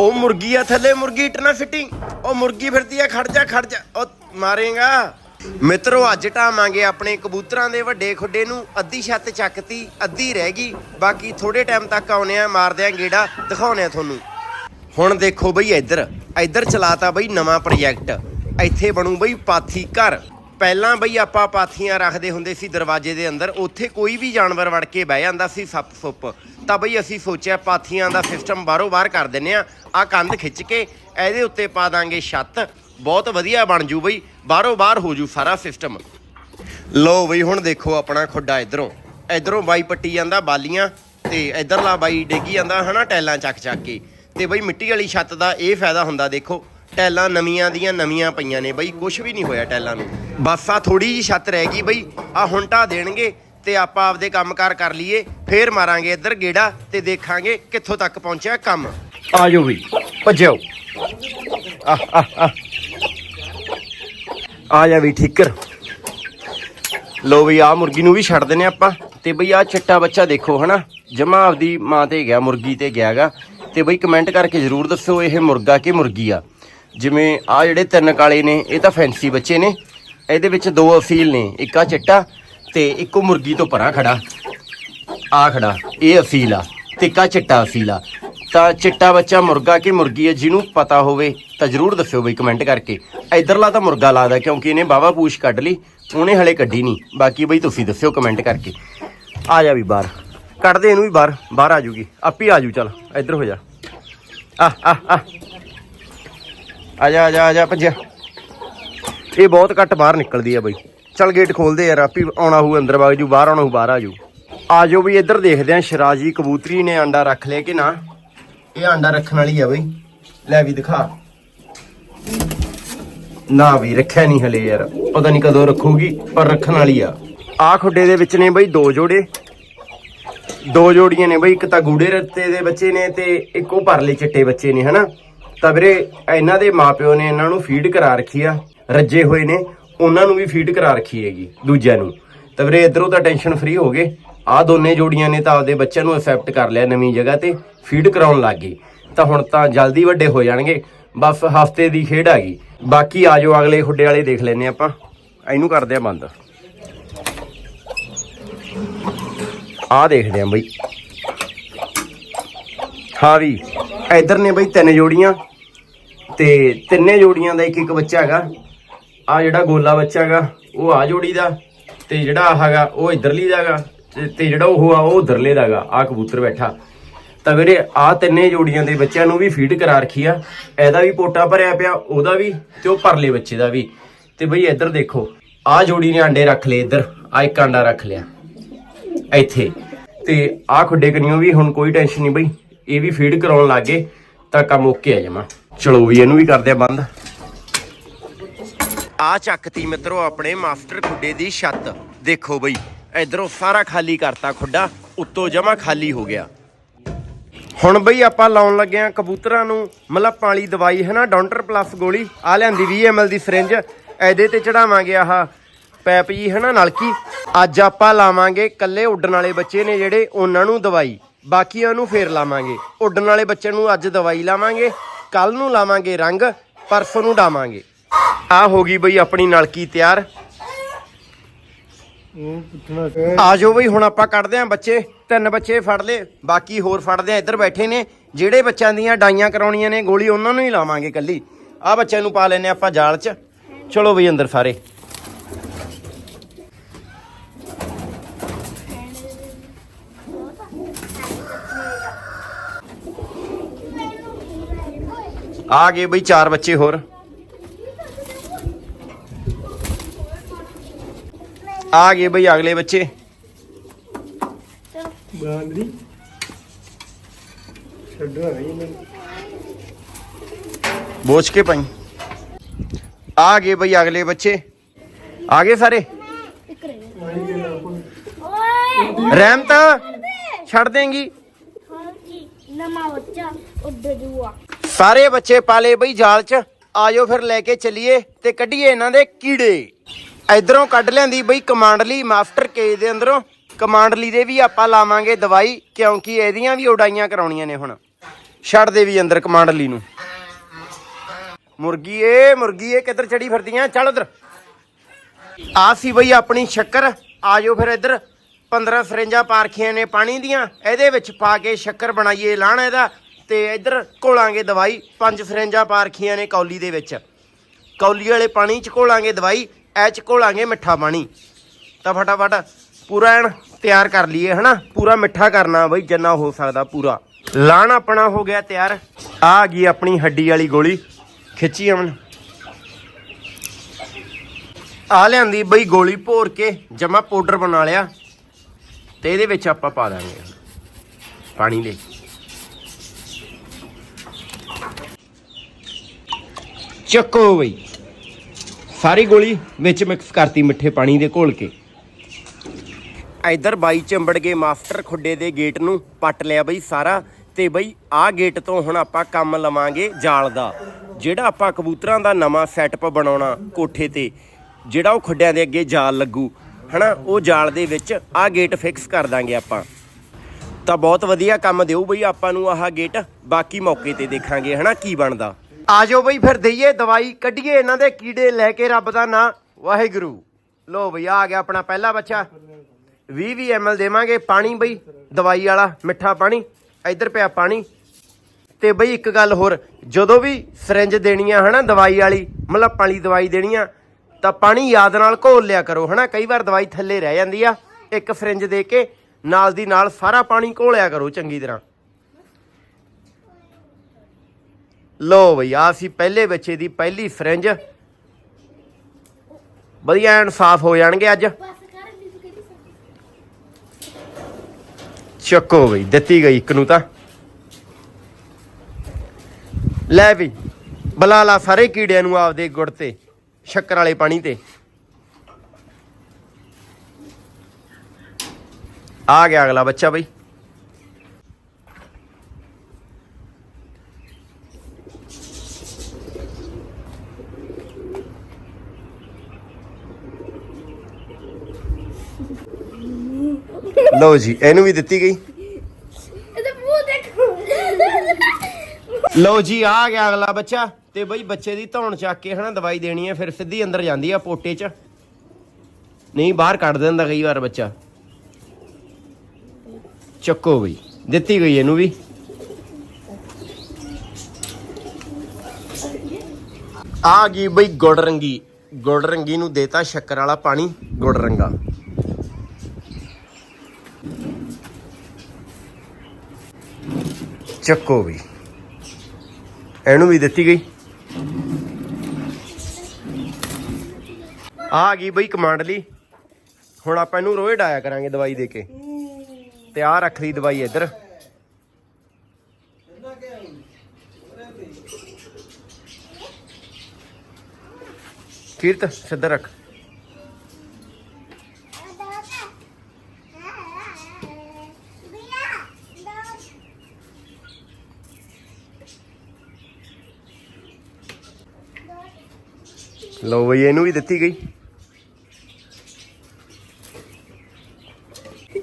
ਉਹ ਮੁਰਗੀ ਆ ਥੱਲੇ, ਮੁਰਗੀ ਟਨਾ ਫਿਟਿੰਗ ਉਹ ਮੁਰਗੀ ਫਿਰਦੀ ਆ, ਖੜ ਜਾ ਖੜ ਜਾ। ਉਹ ਮਾਰੇਗਾ। ਮਿੱਤਰੋ, ਅੱਜ ਢਾਵਾਂਗੇ ਆਪਣੇ ਕਬੂਤਰਾਂ ਦੇ ਵੱਡੇ ਖੁੱਡੇ ਨੂੰ। ਅੱਧੀ ਛੱਤ ਚੱਕਤੀ, ਅੱਧੀ ਰਹਿ ਗਈ। ਬਾਕੀ ਥੋੜੇ ਟਾਈਮ ਤੱਕ ਆਉਨੇ ਆ ਮਾਰਦੇ ਆ ਗੇੜਾ ਦਿਖਾਉਨੇ ਆ ਤੁਹਾਨੂੰ। ਹੁਣ ਦੇਖੋ ਬਈ ਇੱਧਰ। ਇੱਧਰ ਚਲਾਤਾ ਬਈ ਨਵਾਂ ਪ੍ਰੋਜੈਕਟ। ਇੱਥੇ ਬਣੂ ਬਈ ਪਾਥੀ ਘਰ। ਪਹਿਲਾਂ ਬਈ ਆਪਾਂ ਪਾਥੀਆਂ ਰੱਖਦੇ ਹੁੰਦੇ ਸੀ ਦਰਵਾਜ਼ੇ ਦੇ ਅੰਦਰ, ਉੱਥੇ ਕੋਈ ਵੀ ਜਾਨਵਰ ਵੜ ਕੇ ਬਹਿ ਜਾਂਦਾ ਸੀ ਸੱਪ ਸੁੱਪ। ਤਾਂ ਬਈ ਅਸੀਂ ਸੋਚਿਆ ਪਾਥੀਆਂ ਦਾ ਸਿਸਟਮ ਬਾਹਰੋਂ ਬਾਹਰ ਕਰ ਦਿੰਨੇ ਆ ਆ ਕੰਧ ਖਿੱਚ ਕੇ ਇਹਦੇ ਉੱਤੇ ਪਾ ਦਾਂਗੇ ਛੱਤ। ਬਹੁਤ ਵਧੀਆ ਬਣ ਜੂ ਬਈ, ਬਾਹਰੋਂ ਬਾਹਰ ਹੋ ਜੂ ਸਾਰਾ ਸਿਸਟਮ ਲੋ ਬਈ ਹੁਣ ਦੇਖੋ ਆਪਣਾ ਖੁੱਡਾ ਇਧਰੋਂ। ਇਧਰੋਂ ਬਾਈ ਪੱਟੀ ਜਾਂਦਾ ਬਾਲੀਆਂ ਤੇ ਇਧਰਲਾ ਬਾਈ ਡੇਗੀ ਜਾਂਦਾ ਹਨਾ ਟੈਲਾਂ ਚੱਕ ਚੱਕ ਕੇ। ਤੇ ਬਈ ਮਿੱਟੀ ਵਾਲੀ ਛੱਤ ਦਾ ਇਹ ਫਾਇਦਾ ਹੁੰਦਾ ਦੇਖੋ। ਟੈਲਾਂ ਨਵੀਆਂ ਦੀਆਂ ਨਵੀਆਂ ਪਈਆਂ ਨੇ ਬਈ ਕੁਝ ਵੀ ਨਹੀਂ ਹੋਇਆ ਟੈਲਾਂ ਨੂੰ। ਬਸ ਆ ਥੋੜੀ ਜੀ ਛੱਤ ਰਹਿ ਗਈ ਬਈ, ਆ ਹੁਣ ਢਾਹ ਦੇਣਗੇ ਤੇ ਆਪਾਂ ਆਪਦੇ ਕੰਮਕਾਰ ਕਰ ਲਈਏ, ਫੇਰ ਮਾਰਾਂਗੇ ਇੱਧਰ ਗੇੜਾ ਤੇ ਦੇਖਾਂਗੇ ਕਿੱਥੋਂ ਤੱਕ ਪਹੁੰਚਿਆ ਕੰਮ। ਆ ਜਾਓ ਬਈ, ਭੱਜਿਓ। ਆ ਆ ਆ। ਆ ਜਾ ਵੀ ਠੀਕਰ। ਲੋ ਵੀ ਆ ਮੁਰਗੀ ਨੂੰ ਵੀ ਛੱਡ ਦਿੰਨੇ ਆਪਾਂ। ਤੇ ਬਈ ਆ ਚਿੱਟਾ ਬੱਚਾ ਦੇਖੋ, ਹਨਾ? ਜਮਾ ਆਪਦੀ ਮਾਂ ਤੇ ਗਿਆ, ਮੁਰਗੀ ਤੇ ਗਿਆਗਾ। ਤੇ ਬਈ ਕਮੈਂਟ ਕਰਕੇ ਜਰੂਰ ਦੱਸੋ, ਇਹ ਮੁਰਗਾ ਕਿ ਮੁਰਗੀ ਆ? ਜਿਵੇਂ ਆ ਜਿਹੜੇ ਤਿੰਨ ਕਾਲੇ ਨੇ, ਇਹ ਤਾਂ ਫੈਂਸੀ ਬੱਚੇ ਨੇ। ਇਹਦੇ ਵਿੱਚ ਦੋ ਅਸੀਲ ਨੇ, ਇੱਕ ਆ ਚਿੱਟਾ ਤੇ ਇੱਕੋ ਮੁਰਗੀ ਤੋਂ ਪਰਾਂ ਖੜਾ। ਆ ਖੜਾ, ਇਹ ਅਸੀਲ ਆ ਤੇ ਕਾ ਚਿੱਟਾ ਅਸੀਲ ਆ। ਤਾਂ ਚਿੱਟਾ ਬੱਚਾ ਮੁਰਗਾ ਕਿ ਮੁਰਗੀ ਹੈ ਜਿਹਨੂੰ ਪਤਾ ਹੋਵੇ ਤਾਂ ਜਰੂਰ ਦੱਸਿਓ ਬਈ ਕਮੈਂਟ ਕਰਕੇ। ਇਧਰਲਾ ਤਾਂ ਮੁਰਗਾ ਲੱਗਦਾ ਕਿਉਂਕਿ ਇਹਨੇ ਬਾਵਾ ਪੂਛ ਕੱਢ ਲਈ, ਉਹਨੇ ਹਲੇ ਕੱਢੀ ਨਹੀਂ। ਬਾਕੀ ਬਈ ਤੁਸੀਂ ਦੱਸਿਓ ਕਮੈਂਟ ਕਰਕੇ। ਆ ਜਾ ਵੀ ਬਾਹਰ। ਕੱਢਦੇ ਇਹਨੂੰ ਵੀ ਬਾਹਰ ਬਾਹਰ ਆ ਜੂਗੀ। ਆਪੀ ਆ ਜੂ, ਚੱਲ, ਇੱਧਰ ਹੋ ਜਾ। ਆ ਆ ਆ। ਆ ਜਾ ਆ ਜਾ ਆ ਜਾ, ਭੱਜਿਆ। ਇਹ ਬਹੁਤ ਘੱਟ ਬਾਹਰ ਨਿਕਲਦੀ ਆ ਬਈ। ਚੱਲ ਗੇਟ ਖੋਲਦੇ ਯਾਰ ਆਪੀ ਆਉਣਾ ਹੋਊ, ਅੰਦਰ ਵਗ ਜੂ ਬਾਹਰ ਆਉਣਾ ਹੋਊ, ਬਾਹਰ ਆ ਜੂ ਆ ਜਾਓ ਵੀ ਇੱਧਰ ਦੇਖਦੇ ਆ, ਸ਼ਰਾਜੀ ਕਬੂਤਰੀ ਨੇ ਅੰਡਾ ਰੱਖ ਲਿਆ ਕਿ ਨਾ? ਇਹ ਅੰਡਾ ਰੱਖਣ ਵਾਲੀ ਆ ਬਈ। ਲੈ ਵੀ ਦਿਖਾ। ਨਾ ਵੀ, ਰੱਖਿਆ ਨਹੀਂ ਹਲੇ ਯਾਰ। ਪਤਾ ਨਹੀਂ ਕਦੋਂ ਰੱਖੂਗੀ, ਪਰ ਰੱਖਣ ਵਾਲੀ ਆ। ਆ ਖੁੱਡੇ ਦੇ ਵਿੱਚ ਨੇ ਬਈ ਦੋ ਜੋੜੇ। ਦੋ ਜੋੜੀਆਂ ਨੇ ਬਈ, ਇੱਕ ਤਾਂ ਗੂੜੇ ਰੱਤੇ ਦੇ ਬੱਚੇ ਨੇ ਤੇ ਇੱਕ ਉਹ ਪਰਲੇ ਚਿੱਟੇ ਬੱਚੇ ਨੇ, ਹਨਾ? ਤਾਂ ਵੀਰੇ, ਇਹਨਾਂ ਦੇ ਮਾਪਿਓ ਨੇ ਇਹਨਾਂ ਨੂੰ ਫੀਡ ਕਰਾ ਰੱਖੀ ਆ, ਰੱਜੇ ਹੋਏ ਨੇ, ਉਹਨਾਂ ਨੂੰ ਵੀ ਫੀਡ ਕਰਾ ਰੱਖੀ ਹੈਗੀ, ਦੂਜਿਆਂ ਨੂੰ। ਤਾਂ ਵੀਰੇ, ਇਧਰੋਂ ਤਾਂ ਟੈਨਸ਼ਨ ਫ੍ਰੀ ਹੋ ਗਏ। ਆ ਦੋਨੇ ਜੋੜੀਆਂ ਨੇ ਤਾਂ ਆਪਦੇ ਬੱਚਿਆਂ ਨੂੰ ਅਸੈਪਟ ਕਰ ਲਿਆ ਨਵੀਂ ਜਗ੍ਹਾ ਤੇ ਫੀਡ ਕਰਾਉਣ ਲੱਗ ਗਈ ਤਾਂ ਹੁਣ ਤਾਂ ਜਲਦੀ ਵੱਡੇ ਹੋ ਜਾਣਗੇ, ਬਸ ਹਫ਼ਤੇ ਦੀ ਖੇਡ ਆ ਗਈ। ਬਾਕੀ ਆਜੋ ਅਗਲੇ ਖੁੱਡੇ ਵਾਲੇ ਦੇਖ ਲੈਨੇ ਆਪਾਂ। ਇਹਨੂੰ ਕਰਦੇ ਆ ਬੰਦ। ਆ ਦੇਖਦੇ ਆ ਬਈ। ਹਾਂ ਵੀ, ਇਧਰ ਨੇ ਬਈ ਤਿੰਨ ਜੋੜੀਆਂ। ਤੇ ਤਿੰਨੇ ਜੋੜੀਆਂ ਦਾ ਇੱਕ ਇੱਕ ਬੱਚਾ ਹੈਗਾ। ਆ ਜਿਹੜਾ ਗੋਲਾ ਬੱਚਾ ਹੈਗਾ, ਉਹ ਆ ਜੋੜੀ ਦਾ ਤੇ ਜਿਹੜਾ ਆਹ ਹੈਗਾ, ਉਹ ਇਧਰਲੀ ਦਾ ਹੈਗਾ ਤੇ- ਜਿਹੜਾ ਉਹ ਆ, ਉਹ ਉਧਰਲੇ ਦਾ ਹੈਗਾ ਆ ਕਬੂਤਰ ਬੈਠਾ। ਤਾਂ ਵੀਰੇ ਆ ਤਿੰਨੇ ਜੋੜੀਆਂ ਦੇ ਬੱਚਿਆਂ ਨੂੰ ਵੀ ਫੀਡ ਕਰਾ ਰੱਖੀ ਆ। ਇਹਦਾ ਵੀ ਪੋਟਾ ਭਰਿਆ ਪਿਆ, ਉਹਦਾ ਵੀ ਤੇ ਉਹ ਪਰਲੇ ਬੱਚੇ ਦਾ ਵੀ। ਤੇ ਬਈ ਇੱਧਰ ਦੇਖੋ ਆ ਜੋੜੀ ਨੇ ਆਂਡੇ ਰੱਖ ਲਏ ਇੱਧਰ ਆ ਇੱਕ ਆਂਡਾ ਰੱਖ ਲਿਆ, ਇੱਥੇ। ਤੇ ਆ ਖੁੱਡੇ ਕਨੀਓ ਵੀ ਹੁਣ ਕੋਈ ਟੈਨਸ਼ਨ ਨਹੀਂ ਬਈ, ਇਹ ਵੀ ਫੀਡ ਕਰਾਉਣ ਲੱਗੇ ਤਾਂ ਕੰਮ ਓਕੇ ਆ ਜਮਾ। ਚਲੋ ਵੀ ਇਹਨੂੰ ਵੀ ਕਰਦੇ ਆ ਬੰਦ। ਆ ਚੱਕਤੀ ਮਿੱਤਰੋ ਆਪਣੇ ਮਾਸਟਰ ਖੁੱਡੇ ਦੀ ਛੱਤ। ਦੇਖੋ ਬਈ, ਇਧਰੋਂ ਸਾਰਾ ਖਾਲੀ ਕਰਤਾ ਖੁੱਡਾ, ਉੱਤੋਂ ਜਮਾ ਖਾਲੀ ਹੋ ਗਿਆ। ਹੁਣ ਬਈ ਆਪਾਂ ਲਾਉਣ ਲੱਗੇ ਆ ਕਬੂਤਰਾਂ ਨੂੰ ਮਲੱਪਾਂ ਵਾਲੀ ਦਵਾਈ, ਹੈ ਨਾ ਡਾਂਟਰ ਪਲੱਸ ਗੋਲੀ। ਆ ਲਿਆਂਦੀ 20 ml ਦੀ ਸਿਰਿੰਜ ਇਹਦੇ ਤੇ ਚੜਾਵਾਂਗੇ ਆਹ ਪੈਪ ਜੀ, ਹੈ ਨਾ, ਨਲਕੀ। ਅੱਜ ਆਪਾਂ ਲਾਵਾਂਗੇ ਕੱਲੇ ਉੱਡਣ ਵਾਲੇ ਬੱਚੇ ਨੇ ਜਿਹੜੇ, ਉਹਨਾਂ ਨੂੰ ਦਵਾਈ। ਬਾਕੀਆਂ ਨੂੰ ਫੇਰ ਲਾਵਾਂਗੇ। ਉੱਡਣ ਵਾਲੇ ਬੱਚੇ ਨੂੰ ਅੱਜ ਦਵਾਈ ਲਾਵਾਂਗੇ। ਕੱਲ ਨੂੰ ਲਾਵਾਂਗੇ ਰੰਗ, ਪਰਸੋਂ ਨੂੰ ਡਾਵਾਂਗੇ। ਆ ਹੋ ਗਈ ਬਈ ਆਪਣੀ ਨਲਕੀ ਤਿਆਰ। ਆ ਜਾਓ ਬਈ, ਹੁਣ ਆਪਾਂ ਕੱਢਦੇ ਆਂ ਬੱਚੇ। ਤਿੰਨ ਬੱਚੇ ਫੜ ਲਏ, ਬਾਕੀ ਹੋਰ ਫੜਦੇ ਆ, ਇੱਧਰ ਬੈਠੇ ਨੇ। ਜਿਹੜੇ ਬੱਚਿਆਂ ਦੀਆਂ ਡਾਈਆਂ ਕਰਾਉਣੀਆਂ ਨੇ, ਗੋਲੀ ਉਹਨਾਂ ਨੂੰ ਹੀ ਲਾਵਾਂਗੇ ਕੱਲੀ। ਆ ਬੱਚਿਆਂ ਨੂੰ ਪਾ ਲੈਨੇ ਆਪਾਂ ਜਾਲ 'ਚ। ਚਲੋ ਬਈ ਅੰਦਰ ਸਾਰੇ। ਆ ਗਏ ਬਈ ਚਾਰ ਬੱਚੇ ਹੋਰ ਆ ਗਏ ਬਈ ਅਗਲੇ ਬੱਚੇ ਬਾਂਦਰੀ ਛੱਡਣਾ ਨਹੀਂ ਮੈਨੂੰ ਬੋਝ ਕੇ ਪਾਈ ਆ ਗਏ ਬਈ ਅਗਲੇ ਬੱਚੇ ਆ ਗਏ ਸਾਰੇ ਪਾਣੀ ਦੇ ਨਾਲ ਸਾਰੇ ਬੱਚੇ ਪਾਲੇ ਬਈ ਜਾਲ 'ਚ। ਆਜੋ ਫਿਰ ਲੈ ਕੇ ਚੱਲੀਏ ਤੇ ਕੱਢੀਏ ਇਹਨਾਂ ਦੇ ਕੀੜੇ। ਇਧਰੋਂ ਕੱਢ ਲੈਂਦੀ ਬਈ ਕਮਾਂਡਲੀ ਮਾਸਟਰ ਕੇ ਦੇ ਅੰਦਰੋਂ। ਕਮਾਂਡਲੀ ਦੇ ਵੀ ਆਪਾਂ ਲਾਵਾਂਗੇ ਦਵਾਈ, ਕਿਉਂਕਿ ਇਹਦੀਆਂ ਵੀ ਉਡਾਈਆਂ ਕਰਾਉਣੀਆਂ ਨੇ ਹੁਣ। ਛੱਡ ਦੇ ਵੀ ਅੰਦਰ ਕਮਾਂਡਲੀ ਨੂੰ। ਮੁਰਗੀ ਏ ਮੁਰਗੀ ਏ, ਕਿੱਧਰ ਚੜੀ ਫਿਰਦੀਆਂ? ਚੱਲ ਉਧਰ। ਆ ਸੀ ਬਈ ਆਪਣੀ ਸ਼ੱਕਰ। ਆ ਜਾਓ ਫਿਰ ਇੱਧਰ। 15 ਸਰਿੰਜਾਂ ਪਾਰਖੀਆਂ ਨੇ ਪਾਣੀ ਦੀਆਂ। ਇਹਦੇ ਵਿੱਚ ਪਾ ਕੇ ਸ਼ੱਕਰ ਬਣਾਈਏ ਲਾਣਾ ਇਹਦਾ। ਤੇ ਇੱਧਰ ਘੋਲਾਂਗੇ ਦਵਾਈ। ਪੰਜ ਫਰੈਂਜਾਂ ਪਾ ਰੱਖੀਆਂ ਨੇ ਕੌਲੀ ਦੇ ਵਿੱਚ। ਕੌਲੀ ਵਾਲੇ ਪਾਣੀ ਚ ਘੋਲਾਂਗੇ ਦਵਾਈ, ਐ ਚ ਘੋਲਾਂਗੇ ਮਿੱਠਾ ਪਾਣੀ। ਤਾਂ ਫਟਾਫਟ ਪੂਰਾ ਐਨ ਤਿਆਰ ਕਰ ਲਈਏ, ਹਨਾ? ਪੂਰਾ ਮਿੱਠਾ ਕਰਨਾ ਬਈ, ਜਿੰਨਾ ਹੋ ਸਕਦਾ ਪੂਰਾ। ਲਾਣ ਆਪਣਾ ਹੋ ਗਿਆ ਤਿਆਰ। ਆ ਆ ਗਈ ਆਪਣੀ ਹੱਡੀ ਵਾਲੀ ਗੋਲੀ। ਖਿੱਚੀ ਅਮਨ। ਆ ਲਿਆਂਦੀ ਬਈ ਗੋਲੀ ਭੋਰ ਕੇ, ਜਮਾ ਪਾਊਡਰ ਬਣਾ ਲਿਆ। ਤੇ ਇਹਦੇ ਵਿੱਚ ਆਪਾਂ ਪਾ ਦਾਂਗੇ। ਪਾਣੀ ਦੇ। ਚੱਕੋ ਬਈ। ਸਾਰੀ ਗੋਲੀ ਵਿੱਚ ਮਿਕਸ ਕਰਤੀ ਮਿੱਠੇ ਪਾਣੀ ਦੇ ਘੋਲ ਕੇ। ਇਧਰ ਬਾਈ ਚੰਬੜ ਗਏ ਮਾਸਟਰ ਖੁੱਡੇ ਦੇ ਗੇਟ ਨੂੰ, ਪੱਟ ਲਿਆ ਬਈ ਸਾਰਾ ਤੇ ਬਈ ਆਹ ਗੇਟ ਤੋਂ ਹੁਣ ਆਪਾਂ ਕੰਮ ਲਵਾਂਗੇ ਜਾਲ ਦਾ, ਜਿਹੜਾ ਆਪਾਂ ਕਬੂਤਰਾਂ ਦਾ ਨਵਾਂ ਸੈਟਅਪ ਬਣਾਉਣਾ ਕੋਠੇ ਤੇ, ਜਿਹੜਾ ਉਹ ਖੁੱਡਿਆਂ ਦੇ ਅੱਗੇ ਜਾਲ ਲੱਗੂ, ਹਨਾ? ਉਹ ਜਾਲ ਦੇ ਵਿੱਚ ਆਹ ਗੇਟ ਫਿਕਸ ਕਰ ਦਾਂਗੇ ਆਪਾਂ। ਤਾਂ ਬਹੁਤ ਵਧੀਆ ਕੰਮ ਦਿਓ ਬਈ ਆਪਾਂ ਨੂੰ ਆਹ ਗੇਟ, ਬਾਕੀ ਮੌਕੇ ਤੇ ਦੇਖਾਂਗੇ, ਹਨਾ? ਕੀ ਬਣਦਾ। ਆ ਜਾਓ ਬਈ ਫਿਰ ਦਈਏ ਦਵਾਈ, ਕੱਢੀਏ ਇਹਨਾਂ ਦੇ ਕੀੜੇ ਲੈ ਕੇ ਰੱਬ ਦਾ ਨਾਂ। ਵਾਹਿਗੁਰੂ। ਲੋ ਬਈ, ਆ ਗਿਆ ਆਪਣਾ ਪਹਿਲਾ ਬੱਚਾ। 20 20 ml ਦੇਵਾਂਗੇ। ਪਾਣੀ ਬਈ, ਦਵਾਈ ਵਾਲਾ, ਮਿੱਠਾ ਪਾਣੀ। ਇੱਧਰ ਪਿਆ ਪਾਣੀ। ਤੇ ਬਈ ਇੱਕ ਗੱਲ ਹੋਰ, ਜਦੋਂ ਵੀ ਸਿਰਿੰਜ ਦੇਣੀ ਆ, ਹਨਾ, ਦਵਾਈ ਵਾਲੀ, ਮਲੱਪਾਂ ਵਾਲੀ ਦਵਾਈ ਦੇਣੀ ਆ, ਤਾਂ ਪਾਣੀ ਯਾਦ ਨਾਲ ਘੋਲ ਲਿਆ ਕਰੋ, ਹਨਾ। ਕਈ ਵਾਰ ਦਵਾਈ ਥੱਲੇ ਰਹਿ ਜਾਂਦੀ ਆ, ਇੱਕ ਫਰਿੰਜ ਦੇ ਕੇ ਨਾਲ ਦੀ ਨਾਲ ਸਾਰਾ ਪਾਣੀ ਘੋਲਿਆ ਕਰੋ ਚੰਗੀ ਤਰ੍ਹਾਂ। ਲੋ ਬਈ ਆ ਸੀ ਪਹਿਲੇ ਬੱਚੇ ਦੀ ਪਹਿਲੀ ਫਰਿੰਜ। ਵਧੀਆ ਐਨ ਸਾਫ਼ ਹੋ ਜਾਣਗੇ ਅੱਜ। ਚੱਕੋ ਬਈ, ਦਿੱਤੀ ਗਈ ਇੱਕ ਨੂੰ ਤਾਂ। ਲੈ ਵੀ ਬੁਲਾ ਲਾ ਸਾਰੇ ਕੀੜਿਆਂ ਨੂੰ ਆਪਦੇ ਗੁੜ ਤੇ, ਸ਼ੱਕਰ ਵਾਲੇ ਪਾਣੀ ਤੇ। ਆ ਗਿਆ ਅਗਲਾ ਬੱਚਾ ਬਈ। ਲਓ ਜੀ ਇਹਨੂੰ ਵੀ ਦਿੱਤੀ ਗਈ। ਇਹਦਾ ਮੂੰਹ ਦੇਖ ਲਓ ਜੀ ਆ ਗਿਆ ਅਗਲਾ ਬੱਚਾ। ਤੇ ਬਈ ਬੱਚੇ ਦੀ ਧੌਣ ਚੱਕ ਕੇ ਹਨਾ ਦਵਾਈ ਦੇਣੀ ਹੈ ਫਿਰ ਸਿੱਧੀ ਅੰਦਰ ਜਾਂਦੀ ਆ ਪੋਟੇ 'ਚ। ਨਹੀਂ ਬਾਹਰ ਕੱਢ ਦਿੰਦਾ ਕਈ ਵਾਰ ਬੱਚਾ। ਚੱਕੋ ਬਈ ਦਿੱਤੀ ਗਈ ਇਹਨੂੰ ਵੀ। ਆ ਗਈ ਬਈ ਗੁੜ ਰੰਗੀ। ਗੁੜ ਰੰਗੀ ਨੂੰ ਦੇਤਾ ਸ਼ੱਕਰ ਵਾਲਾ ਪਾਣੀ ਗੁੜ ਰੰਗਾ। ਚੱਕੋ ਵੀ। ਇਹਨੂੰ ਵੀ ਦਿੱਤੀ ਗਈ। ਆ ਗਈ ਬਈ ਕਮਾਂਡਲੀ ਹੁਣ ਆਪਾਂ ਇਹਨੂੰ ਰੋਏ ਡਾਇਆ ਕਰਾਂਗੇ ਦਵਾਈ ਦੇ ਕੇ। ਤੇ ਆ ਰੱਖ ਲਈ ਦਵਾਈ ਇੱਧਰ। ਕੀਰਤ, ਸਿੱਧਾ ਰੱਖ। ਲਓ ਬਈ, ਇਹਨੂੰ ਵੀ ਦਿੱਤੀ ਗਈ।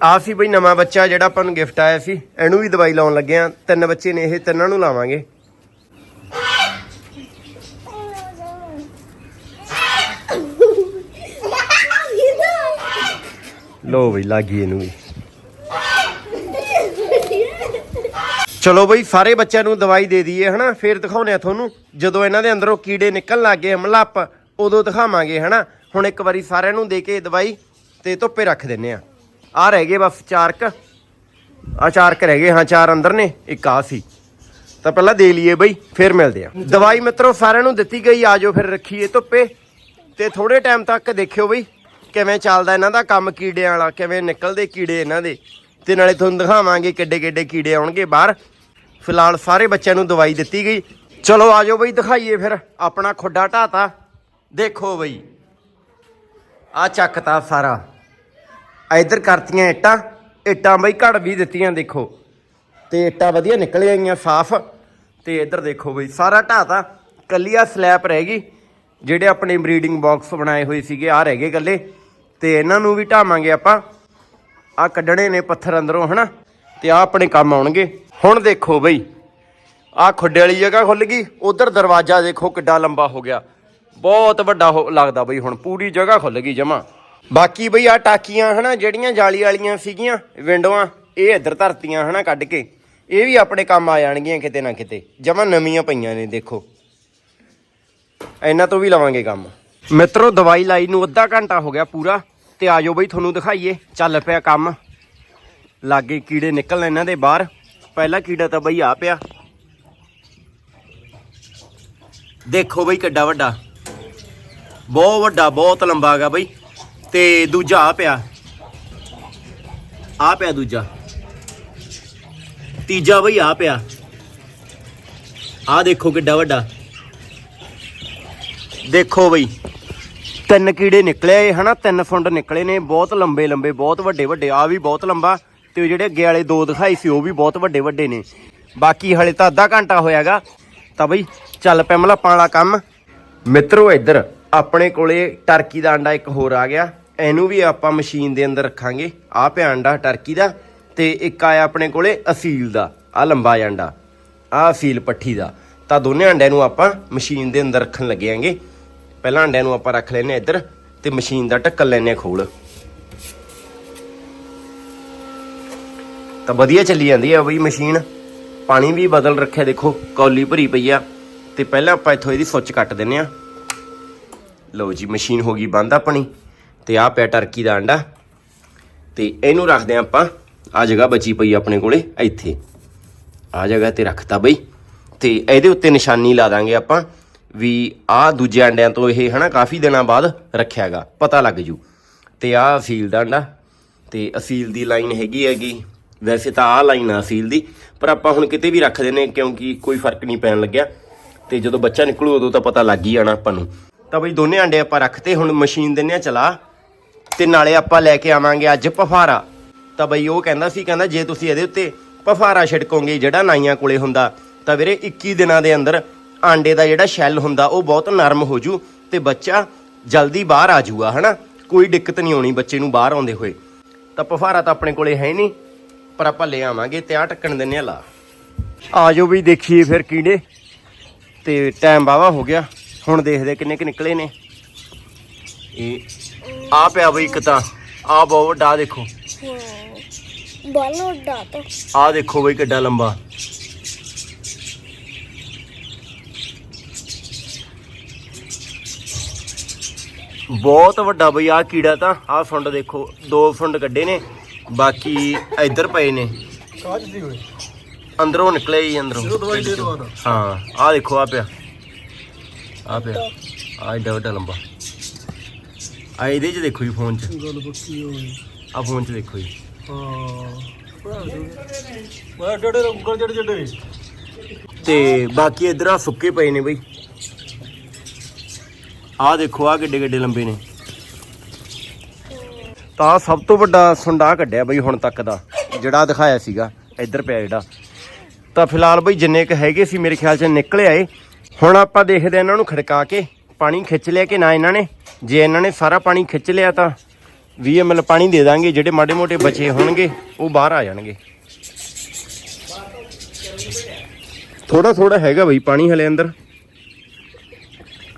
ਆ ਸੀ ਬਈ ਨਵਾਂ ਬੱਚਾ ਜਿਹੜਾ ਆਪਾਂ ਨੂੰ ਗਿਫਟ ਆਇਆ ਸੀ। ਇਹਨੂੰ ਵੀ ਦਵਾਈ ਲਾਉਣ ਲੱਗੇ ਆ ਤਿੰਨ ਬੱਚੇ ਨੇ ਇਹ, ਤਿੰਨਾਂ ਨੂੰ ਲਾਵਾਂਗੇ। ਲਓ ਬਈ, ਲੱਗੀ ਇਹਨੂੰ ਵੀ। ਚਲੋ ਬਈ, ਸਾਰੇ ਬੱਚਿਆਂ ਨੂੰ ਦਵਾਈ ਦੇ ਦਈਏ, ਹਨਾ? ਫੇਰ ਦਿਖਾਉਨੇ ਆ ਤੁਹਾਨੂੰ। ਜਦੋਂ ਇਹਨਾਂ ਦੇ ਅੰਦਰੋਂ ਕੀੜੇ ਨਿਕਲਣ ਲੱਗੇ ਹਮਲੱਪ ਉਦੋਂ ਦਿਖਾਵਾਂਗੇ, ਹਨਾ? ਹੁਣ ਇੱਕ ਵਾਰੀ ਸਾਰਿਆਂ ਨੂੰ ਦੇ ਕੇ ਦਵਾਈ ਤੇ ਧੁੱਪੇ ਰੱਖ ਦਿੰਨੇ ਆ। ਆ ਰਹਿ ਗਏ ਬਸ ਚਾਰਕ। ਆ ਚਾਰਕ ਰਹਿ ਗਏ, ਹਾਂ, ਚਾਰ ਅੰਦਰ ਨੇ, ਇੱਕ ਆ ਸੀ। ਤਾਂ ਪਹਿਲਾਂ ਦੇ ਲਈਏ ਬਈ, ਫਿਰ ਮਿਲਦੇ ਆ। ਦਵਾਈ ਮਿੱਤਰੋ, ਸਾਰਿਆਂ ਨੂੰ ਦਿੱਤੀ ਗਈ ਆਜੋ ਫਿਰ ਰੱਖੀਏ ਧੁੱਪੇ। ਤੇ ਥੋੜੇ ਟਾਈਮ ਤੱਕ ਦੇਖਿਓ ਬਈ, ਕਿਵੇਂ ਚੱਲਦਾ ਇਹਨਾਂ ਦਾ ਕੰਮ ਕੀੜਿਆਂ ਵਾਲਾ, ਕਿਵੇਂ ਨਿਕਲਦੇ ਕੀੜੇ ਇਹਨਾਂ ਦੇ। ਤੇ ਨਾਲੇ ਤੁਹਾਨੂੰ ਦਿਖਾਵਾਂਗੇ ਕਿੱਡੇ ਕਿੱਡੇ ਕੀੜੇ ਆਉਣਗੇ ਬਾਹਰ। ਫਿਲਹਾਲ ਸਾਰੇ ਬੱਚਿਆਂ ਨੂੰ ਦਵਾਈ ਦਿੱਤੀ ਗਈ। ਚਲੋ ਆਜੋ ਬਈ, ਦਿਖਾਈਏ ਫਿਰ ਆਪਣਾ ਖੁੱਡਾ ਢਾਤਾ। ਦੇਖੋ ਬਈ। ਆ ਚੱਕਤਾ ਸਾਰਾ। ਇਧਰ ਕਰਤੀਆਂ ਇੱਟਾਂ। ਇੱਟਾਂ ਬਈ ਘੜ ਵੀ ਦਿੱਤੀਆਂ, ਦੇਖੋ। ਤੇ ਇੱਟਾਂ ਵਧੀਆ ਨਿਕਲ ਆਈਆਂ, ਸਾਫ਼। ਤੇ ਇੱਧਰ ਦੇਖੋ ਬਈ, ਸਾਰਾ ਢਾਤਾ ਕੱਲੀ ਆ ਸਲੈਪ ਰਹਿ ਗਈ। ਜਿਹੜੇ ਆਪਣੇ ਬਰੀਡਿੰਗ ਬਾਕਸ ਬਣਾਏ ਹੋਏ ਸੀਗੇ ਆ ਰਹਿ ਗਏ ਕੱਲੇ ਤੇ ਇਹਨਾਂ ਨੂੰ ਵੀ ਢਾਵਾਂਗੇ ਆਪਾਂ। ਆ ਕੱਢਣੇ ਨੇ ਪੱਥਰ ਅੰਦਰੋਂ, ਹਨਾ? ਤੇ ਆ ਆਪਣੇ ਕੰਮ ਆਉਣਗੇ। ਹੁਣ ਦੇਖੋ ਬਈ ਆ ਖੁੱਡੇ ਵਾਲੀ ਜਗ੍ਹਾ ਖੁੱਲ ਗਈ। ਉਧਰ ਦਰਵਾਜ਼ਾ ਦੇਖੋ ਕਿੱਡਾ ਲੰਬਾ ਹੋ ਗਿਆ। ਬਹੁਤ ਵੱਡਾ ਹੋ- ਲੱਗਦਾ ਬਈ ਹੁਣ ਪੂਰੀ ਜਗ੍ਹਾ ਖੁੱਲ ਗਈ ਜਮਾ। ਬਾਕੀ ਬਈ ਆ ਟਾਕੀਆਂ ਹਨਾ, ਜਿਹੜੀਆਂ ਜਾਲੀ ਵਾਲੀਆਂ ਸੀਗੀਆਂ, ਵਿੰਡੋਆਂ, ਇਹ ਇੱਧਰ ਧਰਤੀਆਂ ਹਨਾ ਕੱਢ ਕੇ। ਇਹ ਵੀ ਆਪਣੇ ਕੰਮ ਆ ਜਾਣਗੀਆਂ ਕਿਤੇ ਨਾ ਕਿਤੇ। ਜਮਾ ਨਵੀਆਂ ਪਈਆਂ ਨੇ, ਦੇਖੋ। ਇਹਨਾਂ ਤੋਂ ਵੀ ਲਵਾਂਗੇ ਕੰਮ। ਮਿੱਤਰੋ, ਦਵਾਈ ਲਾਈ ਨੂੰ ਅੱਧਾ ਘੰਟਾ ਹੋ ਗਿਆ ਪੂਰਾ, ਤੇ ਆਜੋ ਬਈ ਤੁਹਾਨੂੰ ਦਿਖਾਈਏ। ਚੱਲ ਪਿਆ ਕੰਮ। ਲਾਗੇ ਕੀੜੇ ਨਿਕਲਣ ਇਹਨਾਂ ਦੇ ਬਾਹਰ। ਪਹਿਲਾ ਕੀੜਾ ਤਾਂ ਬਈ ਆ ਪਿਆ। ਦੇਖੋ ਬਈ ਕਿੱਡਾ ਵੱਡਾ। ਬਹੁਤ ਵੱਡਾ, ਬਹੁਤ ਲੰਬਾ ਹੈਗਾ ਬਈ। ਤੇ ਦੂਜਾ ਆ ਪਿਆ। ਆ ਪਿਆ ਦੂਜਾ। ਤੀਜਾ ਬਈ ਆ ਪਿਆ। ਆ ਦੇਖੋ ਕਿੱਡਾ ਵੱਡਾ। ਦੇਖੋ ਬਈ, ਤਿੰਨ ਕੀੜੇ ਨਿਕਲੇ ਹਨਾ? ਤਿੰਨ ਫੁੰਡ ਨਿਕਲੇ ਨੇ, ਬਹੁਤ ਲੰਬੇ ਲੰਬੇ, ਬਹੁਤ ਵੱਡੇ ਵੱਡੇ। ਆ ਵੀ ਬਹੁਤ ਲੰਬਾ ਤੇ ਉਹ ਜਿਹੜੇ ਅੱਗੇ ਵਾਲੇ ਦੋ ਦਿਖਾਈ ਸੀ, ਉਹ ਵੀ ਬਹੁਤ ਵੱਡੇ ਵੱਡੇ ਨੇ। ਬਾਕੀ ਹਲੇ ਤਾਂ ਅੱਧਾ ਘੰਟਾ ਹੋਇਆਗਾ। ਤਾਂ ਬਈ, ਚੱਲ ਪੈ ਪੈਮਲਾ ਵਾਲਾ ਕੰਮ। ਮਿੱਤਰੋ, ਇੱਧਰ ਆਪਣੇ ਕੋਲੇ ਟਰਕੀ ਦਾ ਅੰਡਾ ਇੱਕ ਹੋਰ ਆ ਗਿਆ। ਇਹਨੂੰ ਵੀ ਆਪਾਂ ਮਸ਼ੀਨ ਦੇ ਅੰਦਰ ਰੱਖਾਂਗੇ। ਆ ਪਿਆ ਅੰਡਾ ਟਰਕੀ ਦਾ ਤੇ ਇੱਕ ਆਇਆ ਆਪਣੇ ਕੋਲੇ ਅਸੀਲ ਦਾ ਆ ਲੰਬਾ ਜਿਹਾ ਅੰਡਾ। ਆ ਅਸੀਲ ਪੱਠੀ ਦਾ। ਤਾਂ ਦੋਨੇ ਅੰਡਿਆਂ ਨੂੰ ਆਪਾਂ ਮਸ਼ੀਨ ਦੇ ਅੰਦਰ ਰੱਖਣ ਲੱਗੇਾਂਗੇ ਪਹਿਲਾਂ ਅੰਡਿਆਂ ਨੂੰ ਆਪਾਂ ਰੱਖ ਲੈਨੇ ਇੱਧਰ ਤੇ ਮਸ਼ੀਨ ਦਾ ਢੱਕਣ ਲੈਨੇ ਖੋਲ। ਤਾਂ ਵਧੀਆ ਚੱਲੀ ਜਾਂਦੀ ਆ ਬਈ ਮਸ਼ੀਨ। ਪਾਣੀ ਵੀ ਬਦਲ ਰੱਖਿਆ ਦੇਖੋ, ਕੌਲੀ ਭਰੀ ਪਈ ਆ। ਤੇ ਪਹਿਲਾਂ ਆਪਾਂ ਇੱਥੋਂ ਇਹਦੀ ਸੁੱਚ ਕੱਟ ਦਿੰਨੇ ਆ ਲਓ ਜੀ, ਮਸ਼ੀਨ ਹੋ ਗਈ ਬੰਦ ਆਪਣੀ, ਤੇ ਆਹ ਪਿਆ ਟਰਕੀ ਦਾ ਅੰਡਾ। ਤੇ ਇਹਨੂੰ ਰੱਖਦੇ ਆ ਆਪਾਂ ਆ ਜਗ੍ਹਾ ਬਚੀ ਪਈ ਆਪਣੇ ਕੋਲੇ, ਇੱਥੇ। ਆ ਜਗ੍ਹਾ ਤੇ ਰੱਖਤਾ ਬਈ। ਤੇ ਇਹਦੇ ਉੱਤੇ ਨਿਸ਼ਾਨੀ ਲਾ ਦਾਂਗੇ ਆਪਾਂ, ਵੀ ਆਹ ਦੂਜੇ ਅੰਡਿਆਂ ਤੋਂ ਇਹ ਹਨਾ, ਕਾਫੀ ਦਿਨਾਂ ਬਾਅਦ ਰੱਖਿਆਗਾ, ਪਤਾ ਲੱਗ ਜੂ। ਤੇ ਆਹ ਅਸੀਲ ਦਾ ਅੰਡਾ, ਤੇ ਅਸੀਲ ਦੀ ਲਾਈਨ ਹੈਗੀ ਹੈਗੀ, ਵੈਸੇ ਤਾਂ ਆਹ ਲਾਈਨ ਆ ਅਸੀਲ ਦੀ, ਪਰ ਆਪਾਂ ਹੁਣ ਕਿਤੇ ਵੀ ਰੱਖ ਦਿੰਨੇ ਕਿਉਂਕਿ ਕੋਈ ਫ਼ਰਕ ਨਹੀਂ ਪੈਣ ਲੱਗਿਆ। ਤੇ ਜਦੋਂ ਬੱਚਾ ਨਿਕਲੂ, ਉਦੋਂ ਤਾਂ ਪਤਾ ਲੱਗ ਹੀ ਜਾਣਾ ਆਪਾਂ ਨੂੰ। ਤਾਂ ਬਈ ਦੋਨੇ ਆਂਡੇ ਆਪਾਂ ਰੱਖਤੇ, ਹੁਣ ਮਸ਼ੀਨ ਦਿੰਨੇ ਆ ਚਲਾ। ਤੇ ਨਾਲੇ ਆਪਾਂ ਲੈ ਕੇ ਆਵਾਂਗੇ ਅੱਜ ਪਫਾਰਾ। ਤਾਂ ਬਈ ਉਹ ਕਹਿੰਦਾ ਸੀ, ਕਹਿੰਦਾ ਜੇ ਤੁਸੀਂ ਇਹਦੇ ਉੱਤੇ ਪਫਾਰਾ ਛਿੜਕੋਗੇ, ਜਿਹੜਾ ਨਾਈਆਂ ਕੋਲੇ ਹੁੰਦਾ, ਤਾਂ ਵੀਰੇ 21 ਦਿਨਾਂ ਦੇ ਅੰਦਰ ਆਂਡੇ ਦਾ ਜਿਹੜਾ ਸ਼ੈੱਲ ਹੁੰਦਾ, ਉਹ ਬਹੁਤ ਨਰਮ ਹੋ ਜੂ ਤੇ ਬੱਚਾ ਜਲਦੀ ਬਾਹਰ ਆ ਜਾਊਗਾ ਹਨਾ? ਕੋਈ ਦਿੱਕਤ ਨਹੀਂ ਆਉਣੀ ਬੱਚੇ ਨੂੰ ਬਾਹਰ ਆਉਂਦੇ ਹੋਏ। ਤਾਂ ਪਫਾਰਾ ਤਾਂ ਆਪਣੇ ਕੋਲੇ ਹੈ ਨਹੀਂ, ਪਰ ਆਪਾਂ ਲੈ ਆਵਾਂਗੇ ਤੇ ਆ ਟੱਕਣ ਦਿੰਨੇ ਆ ਲਾ। ਆ ਜਾਓ ਵੀ ਦੇਖੀਏ ਫਿਰ ਕੀੜੇ। ਤੇ ਟਾਈਮ ਬਾਵਾ ਹੋ ਗਿਆ। ਹੁਣ ਦੇਖਦੇ ਕਿੰਨੇ ਕਿ ਨਿਕਲੇ ਨੇ। ਇਹ ਆ ਪਿਆ ਬਈ ਇੱਕ ਤਾਂ। ਆ ਬਹੁਤ ਵੱਡਾ ਆਹ ਦੇਖੋ ਬਾਲੋ ਡਾਟਾ ਆ ਦੇਖੋ ਬਈ ਕਿੱਡਾ ਲੰਬਾ। ਬਹੁਤ ਵੱਡਾ ਬਈ ਆ ਕੀੜਾ ਤਾਂ। ਆ ਫੁੰਡ ਦੇਖੋ ਦੋ ਫੁੰਡ ਕੱਢੇ ਨੇ। ਬਾਕੀ ਇੱਧਰ ਪਏ ਨੇ। ਕਾਜ ਦੀ ਹੋਏ ਅੰਦਰੋਂ ਨਿਕਲੇ ਹੀ ਅੰਦਰੋਂ। ਹਾਂ ਆ। ਦੇਖੋ ਆ ਪਿਆ। ਆ ਪਿਆ। ਆ ਏਡਾ ਵੱਡਾ ਲੰਬਾ। ਆ ਇਹਦੇ ਚ ਦੇਖੋ ਜੀ ਫੋਨ ਚ। ਗੱਲ ਬੱਕੀ ਹੋਈ ਆ ਫੋਨ ਚ ਦੇਖੋ ਜੀ। ਹਾਂ। ਮੈਂ ਡੜੇ ਉਂਗਲ ਜੜੇ ਜੜੇ ਤੇ ਬਾਕੀ ਇਧਰ ਆ ਸੁੱਕੇ ਪਏ ਨੇ ਬਈ। ਆ ਦੇਖੋ ਆ ਕਿੱਡੇ ਕਿੱਡੇ ਲੰਬੇ ਨੇ। ਤਾਂ ਸਭ ਤੋਂ ਵੱਡਾ ਸੁੰਡਾ ਕੱਢਿਆ ਬਈ ਹੁਣ ਤੱਕ ਦਾ ਜਿਹੜਾ ਦਿਖਾਇਆ ਸੀਗਾ ਇੱਧਰ ਪਿਆ ਜਿਹੜਾ। ਤਾਂ ਫਿਲਹਾਲ ਬਈ ਜਿੰਨੇ ਕ ਹੈਗੇ ਸੀ ਮੇਰੇ ਖਿਆਲ ਚ ਨਿਕਲ ਆਏ। ਹੁਣ ਆਪਾਂ ਦੇਖਦੇ ਆ ਇਹਨਾਂ ਨੂੰ ਖੜਕਾ ਕੇ, ਪਾਣੀ ਖਿੱਚ ਲਿਆ ਕਿ ਨਾ ਇਹਨਾਂ ਨੇ? ਜੇ ਇਹਨਾਂ ਨੇ ਸਾਰਾ ਪਾਣੀ ਖਿੱਚ ਲਿਆ ਤਾਂ 20 ml ਪਾਣੀ ਦੇ ਦਾਂਗੇ, ਜਿਹੜੇ ਮਾੜੇ ਮੋਟੇ ਬਚੇ ਹੋਣਗੇ, ਉਹ ਬਾਹਰ ਆ ਜਾਣਗੇ। ਥੋੜਾ ਥੋੜਾ ਹੈਗਾ ਬਈ ਪਾਣੀ ਹਲੇ ਅੰਦਰ।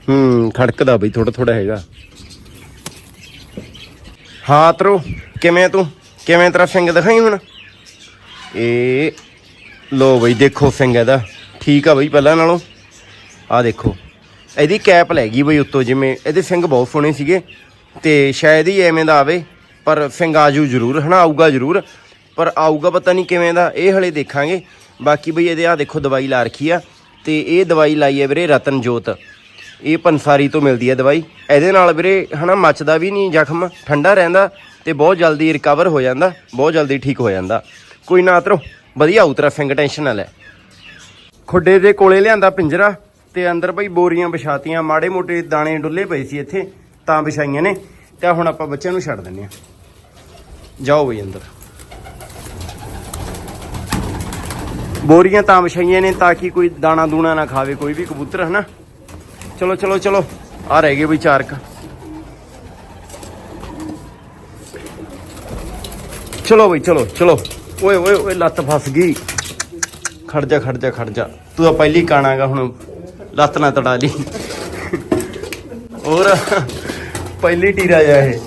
ਹੂੰ, ਖੜਕਦਾ ਬਈ ਥੋੜਾ ਥੋੜਾ ਹੈਗਾ। ਹਾਂ, ਤਰੋ, ਕਿਵੇਂ ਤੂੰ? ਕਿਵੇਂ ਤੇਰਾ ਸਿੰਘ ਦਿਖਾਈ ਹੁਣ? ਇਹ ਲੋ ਬਈ, ਦੇਖੋ ਸਿੰਘ ਇਹਦਾ। ਠੀਕ ਆ ਬਈ, ਪਹਿਲਾਂ ਨਾਲੋਂ। ਆਹ ਦੇਖੋ। ਇਹਦੀ ਕੈਪ ਲੈ ਗਈ ਬਈ ਉੱਤੋਂ ਜਿਵੇਂ, ਇਹਦੇ ਸਿੰਘ ਬਹੁਤ ਸੋਹਣੇ ਸੀਗੇ। ਤੇ ਸ਼ਾਇਦ ਹੀ ਐਵੇਂ ਦਾ ਆਵੇ, ਪਰ ਸਿੰਘ ਆਜੂ ਜ਼ਰੂਰ, ਹਨਾ ਆਊਗਾ ਜ਼ਰੂਰ। ਪਰ ਆਊਗਾ ਪਤਾ ਨਹੀਂ ਕਿਵੇਂ ਦਾ, ਇਹ ਹਲੇ ਦੇਖਾਂਗੇ। ਬਾਕੀ ਬਈ ਇਹਦੇ ਆ ਦੇਖੋ ਦਵਾਈ ਲਾ ਰੱਖੀ ਆ, ਤੇ ਇਹ ਦਵਾਈ ਲਾਈ ਹੈ ਵੀਰੇ ਰਤਨ ਜੋਤ ਇਹ ਪੰਸਾਰੀ ਤੋਂ ਮਿਲਦੀ ਹੈ ਦਵਾਈ। ਇਹਦੇ ਨਾਲ ਵੀਰੇ, ਹਨਾ ਮੱਚਦਾ ਵੀ ਨਹੀਂ ਜ਼ਖਮ, ਠੰਡਾ ਰਹਿੰਦਾ, ਤੇ ਬਹੁਤ ਜਲਦੀ ਰਿਕਵਰ ਹੋ ਜਾਂਦਾ, ਬਹੁਤ ਜਲਦੀ ਠੀਕ ਹੋ ਜਾਂਦਾ। ਕੋਈ ਨਾ ਤਰੋ ਵਧੀਆ ਉਤਰਾ ਸਿੰਘ ਟੈਨਸ਼ਨ ਨਾ ਲੈ। ਖੁੱਡੇ ਦੇ ਕੋਲੇ ਲਿਆਂਦਾ ਪਿੰਜਰਾ ਤੇ ਅੰਦਰ ਬਈ ਬੋਰੀਆਂ ਵਿਛਾਤੀਆਂ, ਮਾੜੇ ਮੋਟੇ ਦਾਣੇ ਡੁੱਲੇ ਪਏ ਸੀ ਇੱਥੇ, ਤਾਂ ਵਿਛਾਈਆਂ ਨੇ। ਤੇ ਹੁਣ ਆਪਾਂ ਬੱਚਿਆਂ ਨੂੰ ਛੱਡ ਦਿੰਨੇ ਆ ਜਾਓ ਬਈ ਅੰਦਰ। ਬੋਰੀਆਂ ਤਾਂ ਵਿਛਾਈਆਂ ਨੇ ਤਾਂ ਕਿ ਕੋਈ ਦਾਣਾ ਦੂਣਾ ਨਾ ਖਾਵੇ, ਕੋਈ ਵੀ ਕਬੂਤਰ, ਹਨਾ? ਚਲੋ ਚਲੋ ਚਲੋ। ਆ ਰਹਿ ਗਏ ਬਈ ਚਾਰ ਕ ਚਲੋ ਬਈ, ਚਲੋ ਚਲੋ। ਓਏ ਓਏ ਓਏ, ਲੱਤ ਫਸ ਗਈ। ਖੜ ਜਾ ਖੜ ਜਾ ਖੜ ਜਾ। ਤੂੰ ਤਾਂ ਪਹਿਲੀ ਕਾਣਾਗਾ ਹੁਣ। ਲੱਤ ਨਾ ਤੜਾ ਲਈ। ਹੋਰ, ਪਹਿਲੀ ਟੀਰਾ ਜਾ ਇਹ।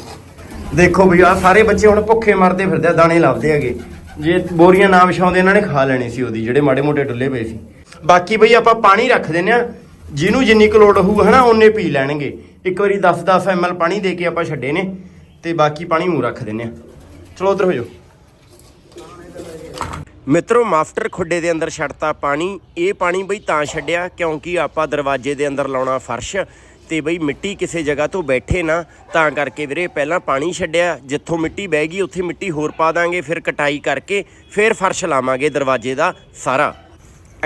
ਦੇਖੋ ਵੀ ਆ ਸਾਰੇ ਬੱਚੇ ਹੁਣ ਭੁੱਖੇ ਮਰਦੇ ਫਿਰਦੇ ਆ, ਦਾਣੇ ਲੱਭਦੇ ਹੈਗੇ। ਜੇ ਬੋਰੀਆਂ ਨਾ ਵਿਛਾਉਂਦੇ, ਇਹਨਾਂ ਨੇ ਖਾ ਲੈਣੇ ਸੀ ਉਹਦੀ, ਜਿਹੜੇ ਮਾੜੇ ਮੋਟੇ ਡੁੱਲੇ ਪਏ ਸੀ। ਬਾਕੀ ਬਈ ਆਪਾਂ ਪਾਣੀ ਰੱਖ ਦਿੰਨੇ ਆ ਜਿਹਨੂੰ ਜਿੰਨੀ ਕੁ ਲੋੜ ਹੋਊ, ਹਨਾ, ਉਹਨੇ ਪੀ ਲੈਣਗੇ। ਇੱਕ ਵਾਰੀ 10-10 ml ਪਾਣੀ ਦੇ ਕੇ ਆਪਾਂ ਛੱਡੇ ਨੇ, ਤੇ ਬਾਕੀ ਪਾਣੀ ਮੂੰਹ ਰੱਖ ਦਿੰਨੇ ਆ ਚਲੋ ਉਧਰ ਹੋ ਜਾਓ। ਮਿੱਤਰੋ, ਮਾਸਟਰ ਖੁੱਡੇ ਦੇ ਅੰਦਰ ਛੱਡਤਾ ਪਾਣੀ। ਇਹ ਪਾਣੀ ਬਈ ਤਾਂ ਛੱਡਿਆ ਕਿਉਂਕਿ ਆਪਾਂ ਦਰਵਾਜ਼ੇ ਦੇ ਅੰਦਰ ਲਾਉਣਾ ਫਰਸ਼ ਤੇ ਬਈ ਮਿੱਟੀ ਕਿਸੇ ਜਗ੍ਹਾ ਤੋਂ ਬੈਠੇ ਨਾ, ਤਾਂ ਕਰਕੇ ਵੀਰੇ ਪਹਿਲਾਂ ਪਾਣੀ ਛੱਡਿਆ। ਜਿੱਥੋਂ ਮਿੱਟੀ ਬਹਿ ਗਈ, ਉੱਥੇ ਮਿੱਟੀ ਹੋਰ ਪਾ ਦਾਂਗੇ, ਫਿਰ ਕਟਾਈ ਕਰਕੇ ਫਿਰ ਫਰਸ਼ ਲਾਵਾਂਗੇ ਦਰਵਾਜ਼ੇ ਦਾ ਸਾਰਾ।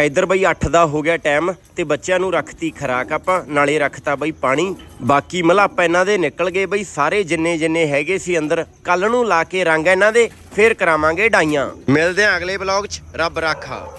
ਇਧਰ ਬਈ 8 ਦਾ ਹੋ ਗਿਆ ਟਾਈਮ ਤੇ ਬੱਚਿਆਂ ਨੂੰ ਰੱਖਤੀ ਖਰਾਕ। ਆਪਾਂ ਨਾਲੇ ਰੱਖਤਾ ਬਈ ਪਾਣੀ। ਬਾਕੀ ਮਲਾਪਾ ਇਹਨਾਂ ਦੇ ਨਿਕਲ ਗਏ ਬਈ, ਸਾਰੇ ਜਿੰਨੇ ਜਿੰਨੇ ਹੈਗੇ ਸੀ ਅੰਦਰ, ਕੱਲ ਨੂੰ ਲਾ ਕੇ ਰੰਗ ਇਹਨਾਂ ਦੇ, ਫੇਰ ਕਰਾਵਾਂਗੇ ਡਾਈਆਂ। ਮਿਲਦੇ ਆਂ ਅਗਲੇ ਬਲੌਗ 'ਚ। ਰੱਬ ਰਾਖਾ।